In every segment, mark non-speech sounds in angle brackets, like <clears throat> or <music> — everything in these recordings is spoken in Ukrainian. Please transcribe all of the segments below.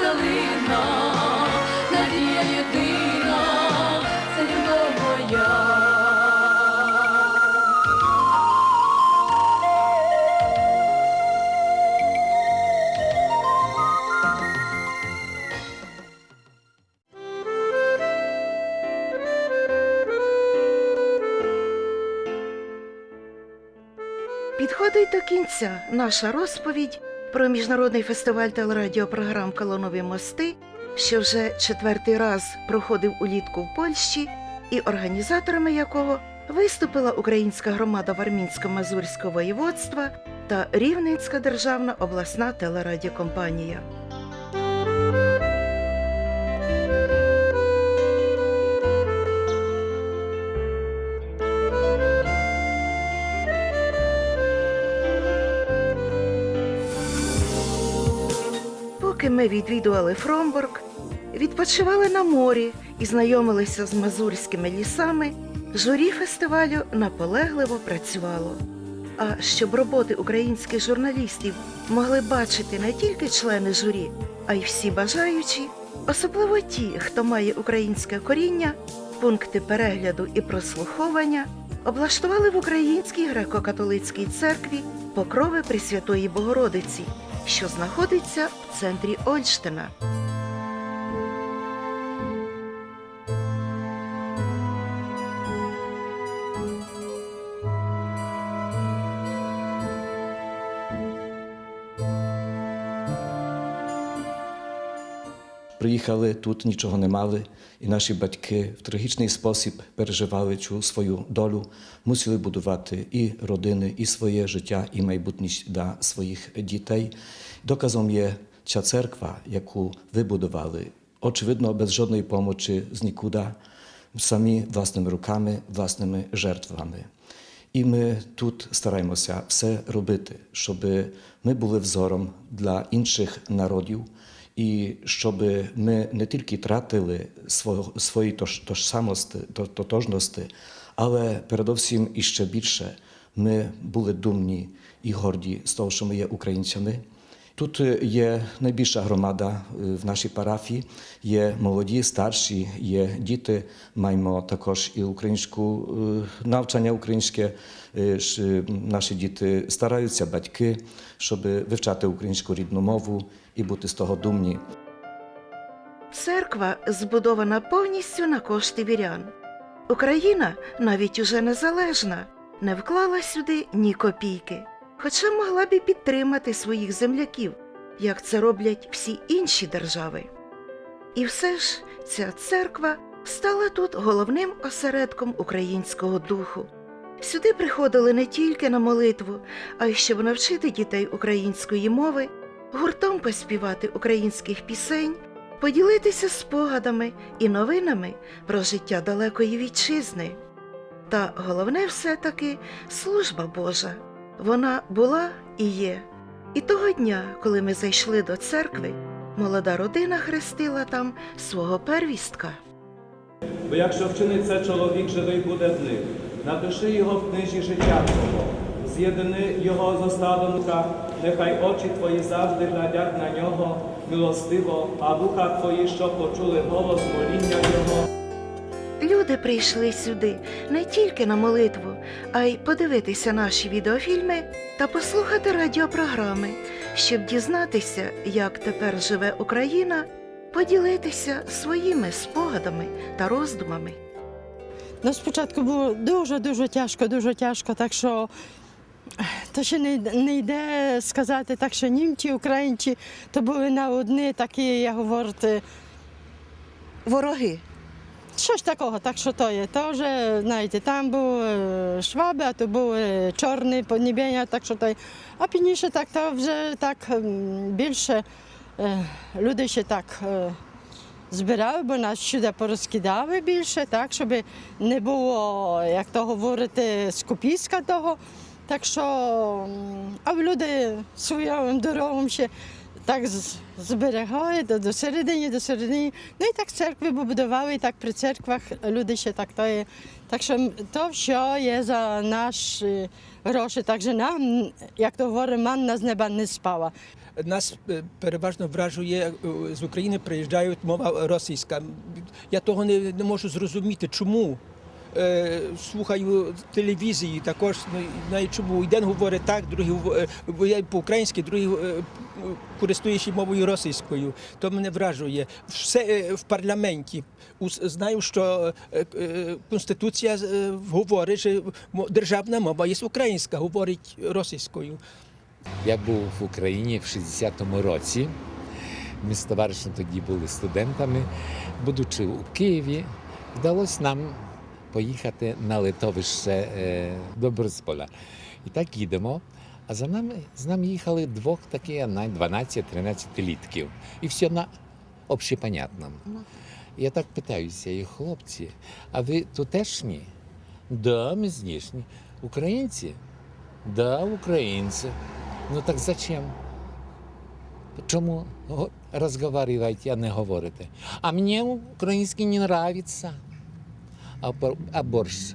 калина, надія єдина, це любов моя. Підходить до кінця наша розповідь про міжнародний фестиваль телерадіопрограм Колонові мости, що вже четвертий раз проходив улітку в Польщі, і організаторами якого виступила українська громада Вармінсько-Мазурського воєводства та Рівненська державна обласна телерадіокомпанія. Ми відвідували Фромбург, відпочивали на морі і знайомилися з мазурськими лісами, журі фестивалю наполегливо працювало. А щоб роботи українських журналістів могли бачити не тільки члени журі, а й всі бажаючі, особливо ті, хто має українське коріння, пункти перегляду і прослуховування, облаштували в Українській греко-католицькій церкві покрови Пресвятої Богородиці, що знаходиться в центрі Ольштина. Приїхали тут, нічого не мали, і наші батьки в трагічний спосіб переживали цю свою долю, мусили будувати і родини, і своє життя, і майбутність для своїх дітей. Доказом є ця церква, яку ви будували, очевидно, без жодної помочі з нікуди, самі власними руками, власними жертвами. І ми тут стараємося все робити, щоб ми були взором для інших народів, і щоб ми не тільки тратили свої тож, тожсамості, то- тотожності, але передовсім і ще більше ми були думні і горді з того, що ми є українцями. Тут е, є найбільша громада е, в нашій парафії. Є молоді, старші, є діти. Маємо також і українську е, навчання українське. Наші діти стараються, батьки, щоб вивчати українську рідну мову і бути з того думні. Церква збудована повністю на кошти вірян. Україна, навіть уже незалежна, не вклала сюди ні копійки, хоча могла б і підтримати своїх земляків, як це роблять всі інші держави. І все ж ця церква стала тут головним осередком українського духу. Сюди приходили не тільки на молитву, а й щоб навчити дітей української мови, гуртом поспівати українських пісень поділитися спогадами і новинами про життя далекої вітчизни. Та головне все-таки служба Божа. Вона була і є. І того дня, коли ми зайшли до церкви, молода родина хрестила там свого первістка. Бо якщо вчинить це чоловік, живий буде в них. Напиши його в книжі життя Твого, з'єдини його з остадом нехай очі твої завжди глядять на нього милостиво, а вуха твої, що почули голос моління Його. Люди прийшли сюди не тільки на молитву, а й подивитися наші відеофільми та послухати радіопрограми, щоб дізнатися, як тепер живе Україна, поділитися своїми спогадами та роздумами. Ну, спочатку було дуже-дуже тяжко, дуже тяжко, так що то ще не, не йде сказати, так що німці, українці, то були на одні такі, як говорити, Вороги. Щось такого, так що то є. То вже, знаєте, там були шваби, а то були чорні поднібення, так що то є. А пізніше так, то вже так більше е, люди ще так. е, збирали, бо нас сюди порозкидали більше, так, щоб не було, як то говорити, скупіска того. Так що, а люди своїм дорогом ще так з- до, середини, до середини. Ну і так церкви побудували, і так при церквах люди ще так то є. Так що то все є за наші гроші. Так що нам, як то говорить, манна з неба не спала. Нас е, переважно вражує е, з України приїжджають мова російська. Я того не, не можу зрозуміти, чому. Е, слухаю телевізії також, ну, навіть чому один говорить так, другий е, по-українськи, другий е, користуючи мовою російською. То мене вражує. Все е, в парламенті. Знаю, що е, е, Конституція говорить, що державна мова є українська, говорить російською. Я був в Україні в 60-му році. Ми з товаришем тоді були студентами. Будучи у Києві, вдалося нам поїхати на литовище до Борисполя. І так їдемо. А за нами з нами їхали двох такі на 12-13 літків. І все на общепонятному. Я так питаюся, і хлопці, а ви тутешні? Да, ми знішні. Українці? Да, українці. Ну так зачем? Чому го- розговариваєте, а не говорите? А мені український не бор- а борщ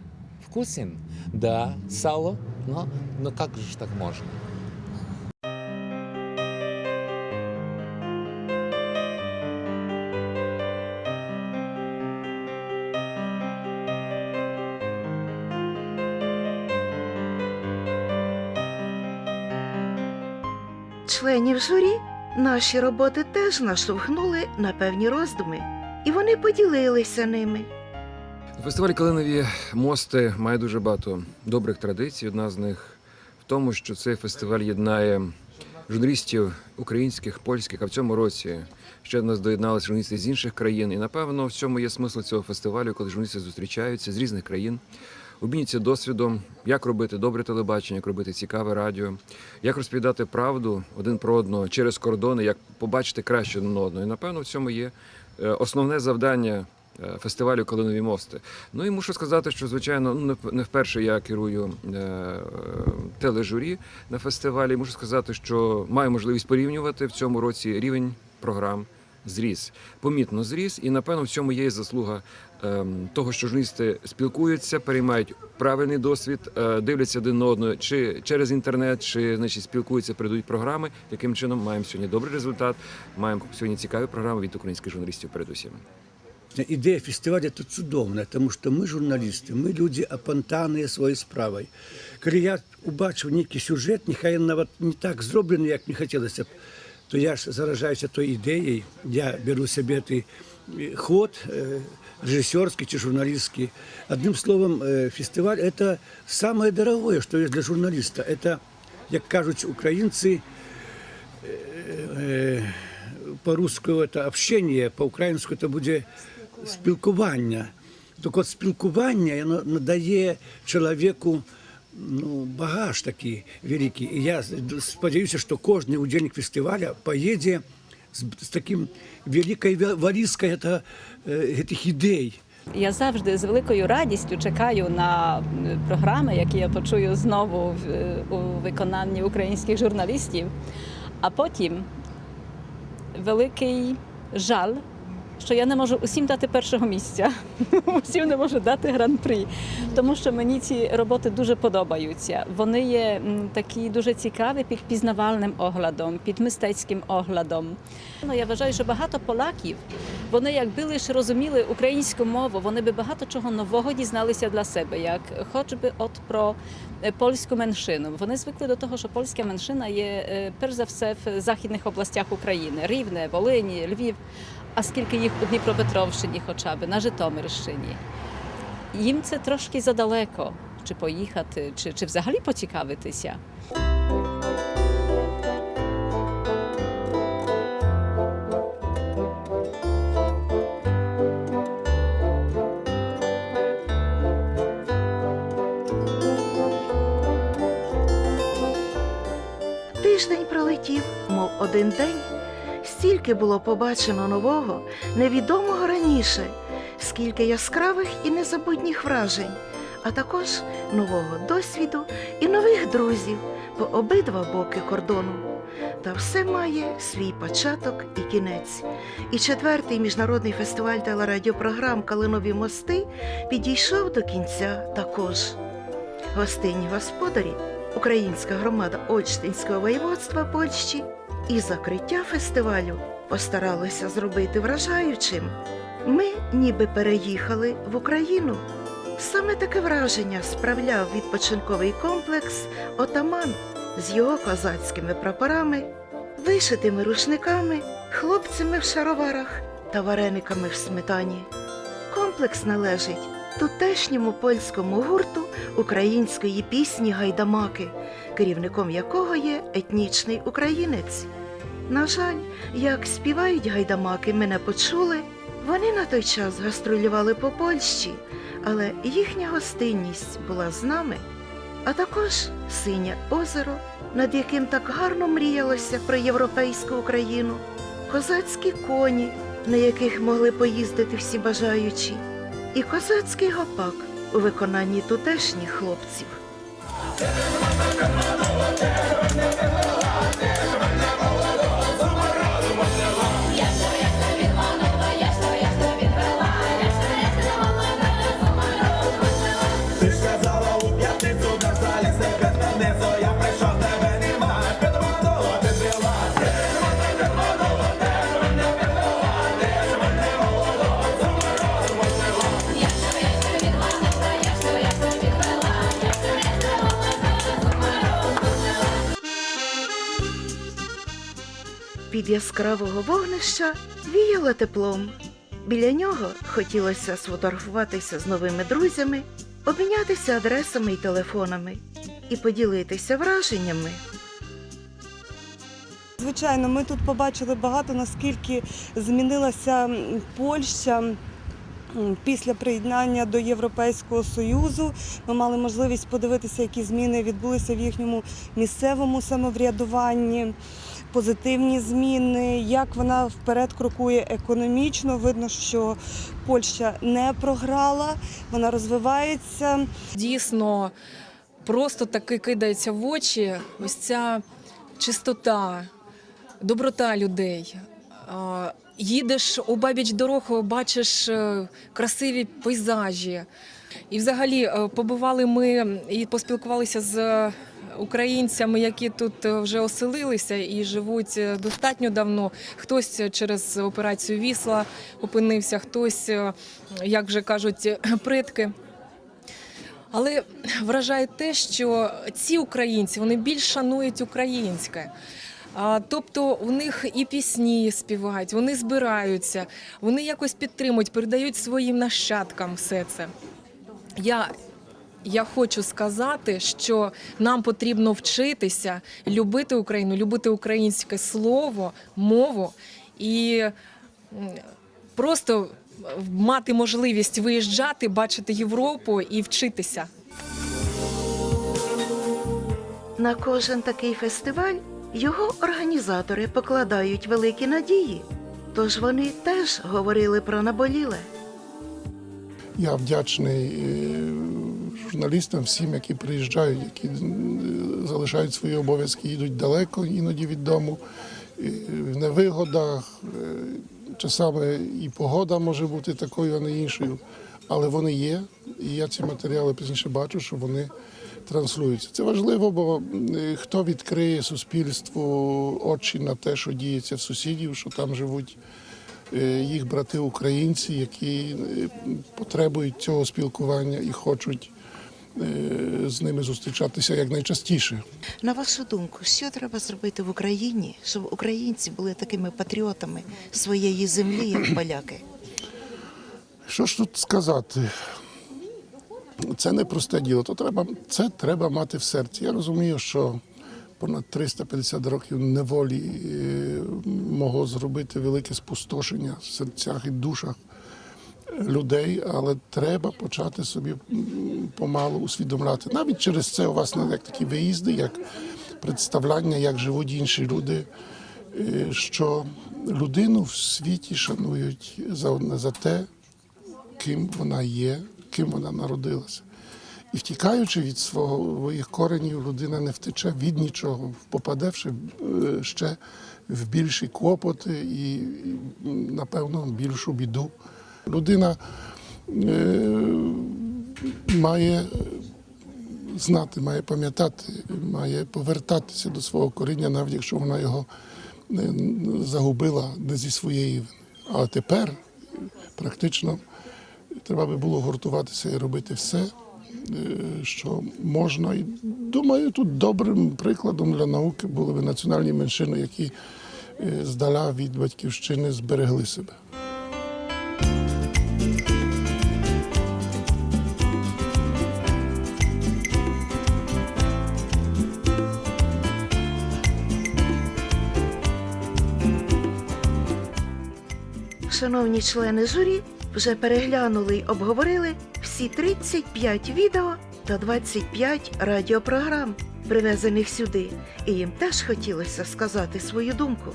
вкусен? Да. Сало? Ну, ну как же так можно? Членів журі наші роботи теж наштовхнули на певні роздуми, і вони поділилися ними. Фестиваль Калинові мости має дуже багато добрих традицій. Одна з них в тому, що цей фестиваль єднає журналістів українських, польських, а в цьому році ще до нас доєдналися журналісти з інших країн. І напевно в цьому є смисл цього фестивалю, коли журналісти зустрічаються з різних країн. Обмінюються досвідом, як робити добре телебачення, як робити цікаве радіо, як розповідати правду один про одного через кордони, як побачити краще один одного. І напевно в цьому є е, основне завдання фестивалю Калинові мости. Ну і мушу сказати, що звичайно, ну не вперше я керую е, е, тележурі на фестивалі. Мушу сказати, що маю можливість порівнювати в цьому році рівень програм. Зріс, помітно зріс, і напевно в цьому є і заслуга ем, того, що журналісти спілкуються, переймають правильний досвід, е, дивляться один на одного чи через інтернет, чи значить спілкуються, передають програми. Таким чином маємо сьогодні добрий результат. Маємо сьогодні цікаві програми від українських журналістів. Передусім. Ідея фестивалю це чудовна, тому що ми журналісти, ми люди опантані своєю справою. Коли я побачив який сюжет, нехай навіть не так зроблений, як мені хотілося б, то я ж заражаюся тою ідеєю, я беру собі цей е, ход е, режисерський чи журналістський. Одним словом, фестиваль – це самое що є для журналіста. Це, як кажуть українці, по-русски это общение, по-українську це буде спілкування. Так от спілкування надає чоловіку ну, багаж такий великий. І я сподіваюся, що кожен учасник фестивалю поїде з, з таким великою валізкою е, цих ідей. Я завжди з великою радістю чекаю на програми, які я почую знову е, у виконанні українських журналістів. А потім великий жаль, що я не можу усім дати першого місця, <laughs> усім не можу дати гран-прі, тому що мені ці роботи дуже подобаються. Вони є такі дуже цікаві під пізнавальним оглядом, під мистецьким оглядом. Ну, я вважаю, що багато поляків вони якби лише розуміли українську мову, вони би багато чого нового дізналися для себе, як хоч би от про е, польську меншину. Вони звикли до того, що польська меншина є е, перш за все в західних областях України Рівне, Волині, Львів. А скільки їх у Дніпропетровщині, хоча б на Житомирщині. Їм це трошки задалеко, чи поїхати, чи, чи взагалі поцікавитися. Тиждень пролетів, мов один день. Стільки було побачено нового, невідомого раніше, скільки яскравих і незабутніх вражень. а також нового досвіду і нових друзів по обидва боки кордону. Та все має свій початок і кінець. І четвертий міжнародний фестиваль телерадіопрограм Калинові мости підійшов до кінця також. Гостинні господарі, українська громада Ольштинського воєводства Польщі і закриття фестивалю постаралися зробити вражаючим. Ми ніби переїхали в Україну. Саме таке враження справляв відпочинковий комплекс Отаман з його козацькими прапорами, вишитими рушниками, хлопцями в шароварах та варениками в сметані. Комплекс належить тутешньому польському гурту української пісні Гайдамаки, керівником якого є етнічний українець. На жаль, як співають гайдамаки, ми не почули. Вони на той час гастролювали по Польщі, але їхня гостинність була з нами, а також синє озеро, над яким так гарно мріялося про європейську Україну, козацькі коні, на яких могли поїздити всі бажаючі, і козацький гопак у виконанні тутешніх хлопців. Від яскравого вогнища віяло теплом. Біля нього хотілося сфотографуватися з новими друзями, обмінятися адресами і телефонами і поділитися враженнями. Звичайно, ми тут побачили багато, наскільки змінилася Польща. Після приєднання до Європейського Союзу ми мали можливість подивитися, які зміни відбулися в їхньому місцевому самоврядуванні, позитивні зміни, як вона вперед крокує економічно. Видно, що Польща не програла, вона розвивається. дійсно просто таки кидається в очі ось ця чистота, доброта людей. Їдеш у бабіч бачиш е, красиві пейзажі. І взагалі е, побували ми і поспілкувалися з українцями, які тут е, вже оселилися і живуть е, достатньо давно. Хтось через операцію Вісла опинився, хтось, е, як вже кажуть, <clears throat> предки. Але вражає те, що ці українці вони більш шанують українське. Тобто у них і пісні співають, вони збираються, вони якось підтримують, передають своїм нащадкам все це. Я, я хочу сказати, що нам потрібно вчитися любити Україну, любити українське слово, мову і просто мати можливість виїжджати, бачити Європу і вчитися. На кожен такий фестиваль його організатори покладають великі надії, тож вони теж говорили про наболіле. Я вдячний е, журналістам, всім, які приїжджають, які залишають свої обов'язки, їдуть далеко іноді від дому, в невигодах. е, Часами і погода може бути такою, а не іншою. Але вони є, і я ці матеріали пізніше бачу, що вони транслюються. Це важливо, бо хто відкриє суспільству очі на те, що діється в сусідів, що там живуть е, їх брати українці, які е, потребують цього спілкування і хочуть з ними зустрічатися якнайчастіше. На вашу думку, що треба зробити в Україні, щоб українці були такими патріотами своєї землі, як <clears throat> поляки? Що ж тут сказати? Це не просте діло. То треба, це треба мати в серці. Я розумію, що понад 350 років неволі е, могло зробити велике спустошення в серцях і душах людей, але треба почати собі помалу усвідомляти. Навіть через це у вас як такі виїзди, як представляння, як живуть інші люди, е, що людину в світі шанують за за те, ким вона є, ким вона народилася. І втікаючи від своїх коренів, людина не втече від нічого, попадевши е, ще в більші клопоти і, і, напевно, більшу біду. Людина е, має знати, має пам'ятати, має повертатися до свого коріння, навіть якщо вона його е, загубила не зі своєї вини. А тепер практично треба би було гуртуватися і робити все, е, що можна. І думаю, тут добрим прикладом для науки були б національні меншини, які е, здаля від батьківщини зберегли себе. Шановні члени журі вже переглянули й обговорили всі 35 відео та 25 радіопрограм, привезених сюди, і їм теж хотілося сказати свою думку.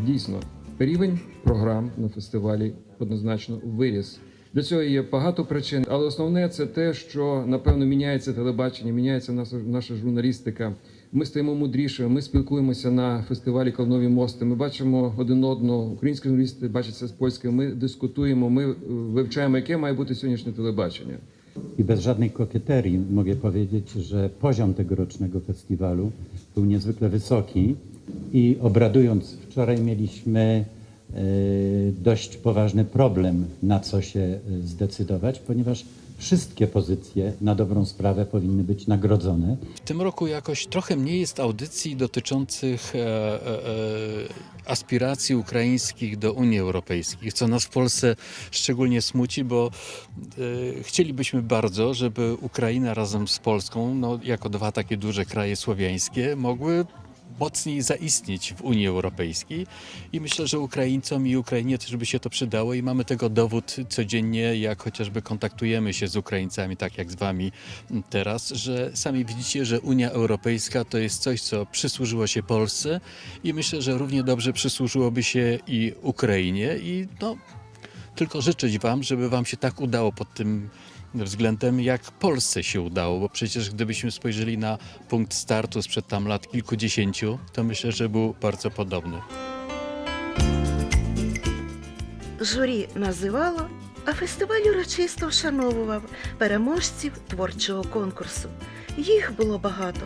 Дійсно, рівень програм на фестивалі однозначно виріс. Для цього є багато причин, але основне це те, що напевно міняється телебачення, міняється наша, журналістика. Ми стаємо мудрішими, ми спілкуємося на фестивалі Калнові мости. Ми бачимо один одного. Українські журналісти бачаться з польськими. Ми дискутуємо, ми е, wywczaємо, яке mає бути сьогоднішнє телебачення. I bez żadnej kokieterii mogę powiedzieć, że poziom tegorocznego festiwalu był niezwykle wysoki i obradując wczoraj mieliśmy e, dość poważny problem, na co się e, zdecydować, ponieważ wszystkie pozycje na dobrą sprawę powinny być nagrodzone. W tym roku jakoś trochę mniej jest audycji dotyczących e, e, e, aspiracji ukraińskich do Unii Europejskiej, co nas w Polsce szczególnie smuci, bo e, chcielibyśmy bardzo, żeby Ukraina razem z Polską, no, jako dwa takie duże kraje słowiańskie, mogły mocniej zaistnieć w Unii Europejskiej. I myślę, że Ukraińcom i Ukrainie też by się to przydało i mamy tego dowód codziennie, jak chociażby kontaktujemy się z Ukraińcami, tak jak z Wami teraz, że sami widzicie, że Unia Europejska to jest coś, co przysłużyło się Polsce i myślę, że równie dobrze przysłużyłoby się i Ukrainie. I no, tylko życzyć Wam, żeby Wam się tak udało pod tym względem, jak Polsce się udało, bo przecież gdybyśmy spojrzeli na punkt startu sprzed tam lat kilkudziesięciu, to myślę, że był bardzo podobny. Журі називало, а фестиваль урочисто вшановував переможців творчого конкурсу. Їх було багато,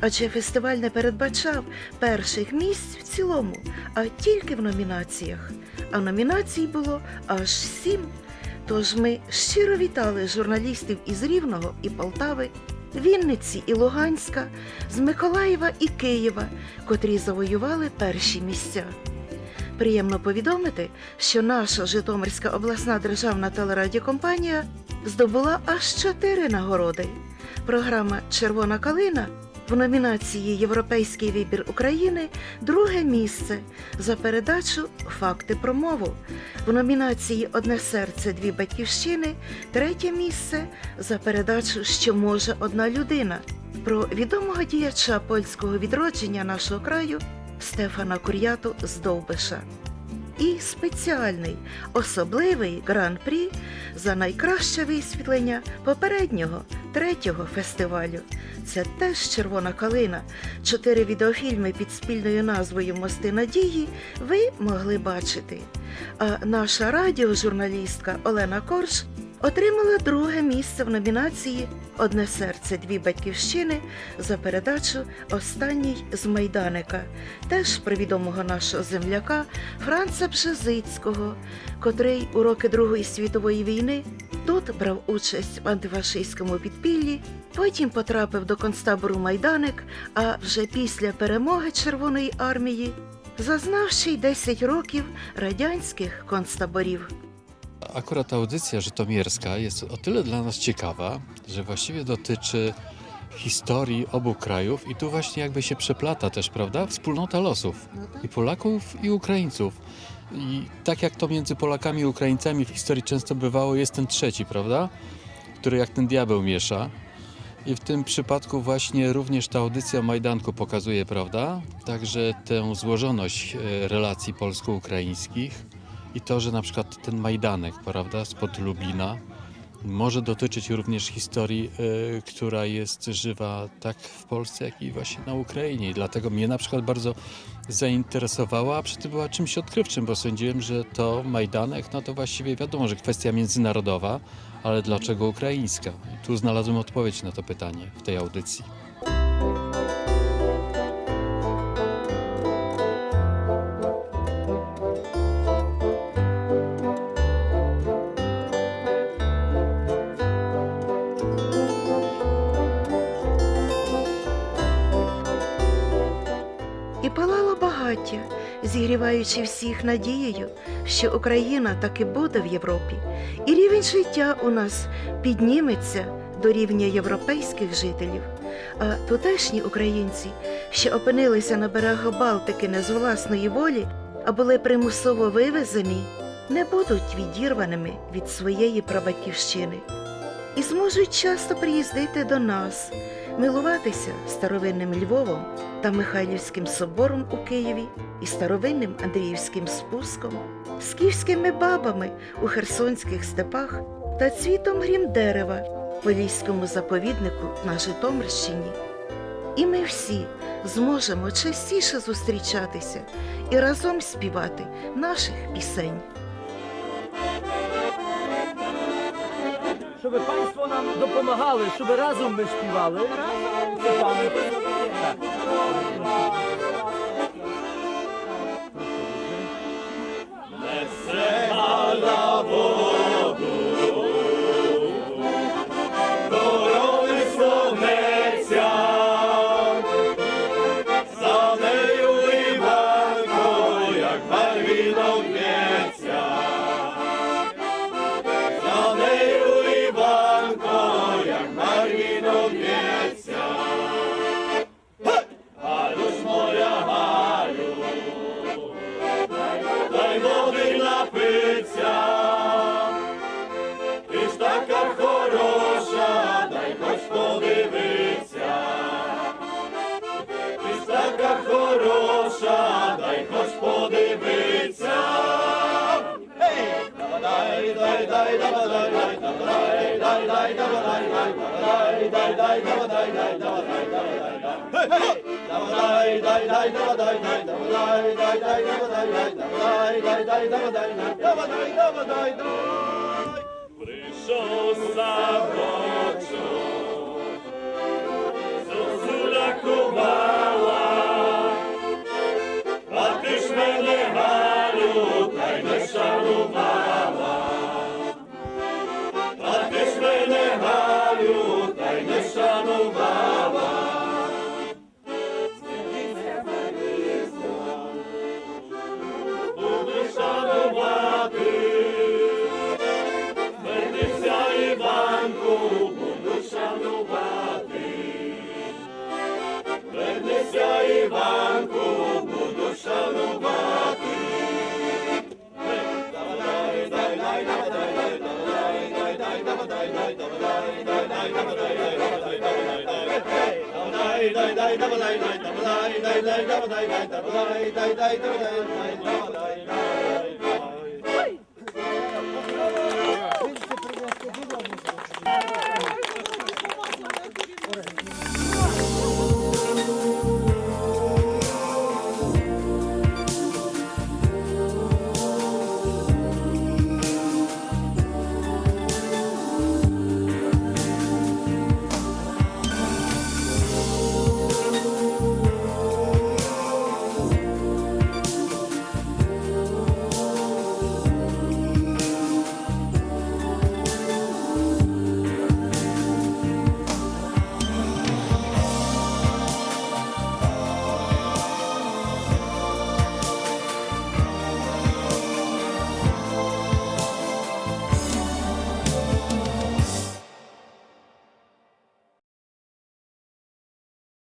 адже фестиваль не передбачав перших місць в цілому, а тільки в номінаціях. А номінацій було аж сім. Тож ми щиро вітали журналістів із Рівного і Полтави, Вінниці і Луганська, з Миколаєва і Києва, котрі завоювали перші місця. Приємно повідомити, що наша Житомирська обласна державна телерадіокомпанія здобула аж чотири нагороди. Програма Червона калина в номінації Європейський вибір України друге місце за передачу Факти про мову. В номінації Одне серце дві батьківщини третє місце за передачу Що може одна людина про відомого діяча польського відродження нашого краю Стефана Кур'яту з Довбиша. І спеціальний особливий гран-прі за найкраще висвітлення попереднього третього фестивалю. Це теж червона калина. Чотири відеофільми під спільною назвою Мости надії ви могли бачити. А наша радіожурналістка Олена Корж отримала друге місце в номінації Одне серце дві батьківщини за передачу Останній з Майданика, теж про відомого нашого земляка Франца Бжезицького, котрий у роки Другої світової війни тут брав участь в антифашистському підпіллі, потім потрапив до концтабору Майданик, а вже після перемоги Червоної армії зазнав ще й 10 років радянських концтаборів. Akurat audycja żytomierska jest o tyle dla nas ciekawa, że właściwie dotyczy historii obu krajów i tu właśnie jakby się przeplata też, prawda, wspólnota losów i Polaków i Ukraińców. I tak jak to między Polakami i Ukraińcami w historii często bywało, jest ten trzeci, prawda, który jak ten diabeł miesza. I w tym przypadku właśnie również ta audycja Majdanku pokazuje, prawda? Także tę złożoność e, relacji polsko-ukraińskich i to, że na przykład ten Majdanek, prawda, spod Lublina, może dotyczyć również historii, e, która jest żywa tak w Polsce, jak i właśnie na Ukrainie. I dlatego mnie na przykład bardzo zainteresowała, a przy tym była czymś odkrywczym, bo sądziłem, że to Majdanek, no to właściwie wiadomo, że kwestia międzynarodowa, ale dlaczego ukraińska? I tu znalazłem odpowiedź na to pytanie w tej audycji. Зігріваючи всіх надією, що Україна таки буде в Європі, і рівень життя у нас підніметься до рівня європейських жителів. А тутешні українці, що опинилися на берегах Балтики не з власної волі, а були примусово вивезені, не будуть відірваними від своєї прабатівщини і зможуть часто приїздити до нас, милуватися старовинним Львовом та Михайлівським собором у Києві і старовинним Андріївським спуском, скіфськими бабами у херсонських степах та цвітом грім дерева в Поліському заповіднику на Житомирщині. І ми всі зможемо частіше зустрічатися і разом співати наших пісень. Щоб панство нам допомагали, щоб разом ми співали. Разом. Прийшов садочок, зозуля кувала, а ти ж мене, Галю, та й не шанувала. たぶないたいたぶないたいたいたい